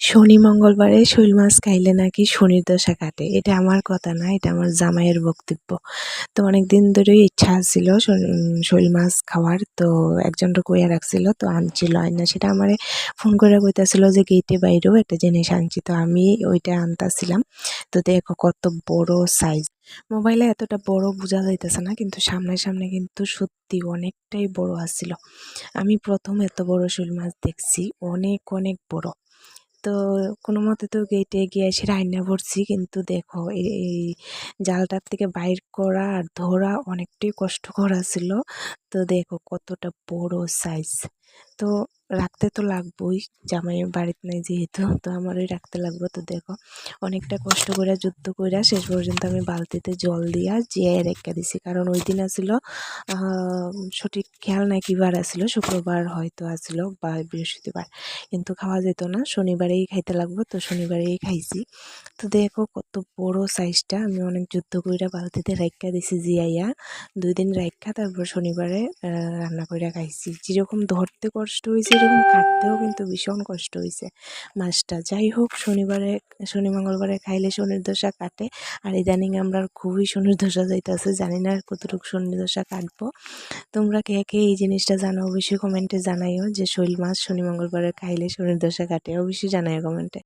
শনি মঙ্গলবারে শৈল মাছ খাইলে নাকি শনির দশা কাটে। এটা আমার কথা না, এটা আমার জামাইয়ের বক্তব্য। তো অনেক দিন ধরেই ইচ্ছা ছিল শৈল মাছ খাওয়ার, তো একজনটা কইয়া রাখছিল, তো আনছিল আইনা। সেটা আমারে ফোন করে কইতাছিল যে গেটে বাইরেও একটা জিনিস আনছি। তো আমি ওইটা আনতাছিলাম। তো দেখো কত বড় সাইজ মোবাইলে এতটা বড় বোঝা যাইতেছে না, কিন্তু সামনে সামনে কিন্তু সত্যি অনেকটাই বড় আসছিল আমি প্রথম এত বড় শৈল মাছ দেখছি, অনেক অনেক বড়। তো কোনো মতে তো গেটে গিয়ে এসে রান্না করছি কিন্তু দেখো এই জালটার থেকে বাইর করা আর ধরা অনেকটাই কষ্টকর ছিল তো দেখো কতটা বড় সাইজ তো রাখতে তো লাগবোই, জামাইয়ের বাড়িতে নেই যেহেতু, তো আমারই রাখতে লাগবে। তো দেখো, অনেকটা কষ্ট করে, যুদ্ধ করে শেষ পর্যন্ত আমি বালতিতে জল দিয়া জিয়াই রেখে দিছি। কারণ ওই দিন আসিল সঠিক খেয়াল নাই কি বার আসিল শুক্রবার হয়তো আসিল বা বৃহস্পতিবার। কিন্তু খাওয়া যেত না, শনিবারেই খাইতে লাগবো, তো শনিবারেই খাইছি। তো দেখো, কত বড় সাইজটা আমি অনেক যুদ্ধ করে বালতিতে রাইখা দিছি জিয়াইয়া। দুই দিন রাইখা তারপর শনিবারে রান্না করে খাইছি। যেরকম ধরতে কষ্ট হয়েছে এরকম কাটতেও কিন্তু ভীষণ কষ্ট হয়েছে মাছটা যাই হোক, শনিবারে, শনি মঙ্গলবারে খাইলে শনির দশা কাটে। আর ইদানিং আমরা খুবই শনির দশা যাইতেছে, জানি না কতটুকু শনির দশা কাটবো। তোমরা কে কে এই জিনিসটা জানো, অবশ্যই কমেন্টে জানাইও যে শৈল মাছ শনি মঙ্গলবারে খাইলে শনির দশা কাটে, অবশ্যই জানাইও কমেন্টে।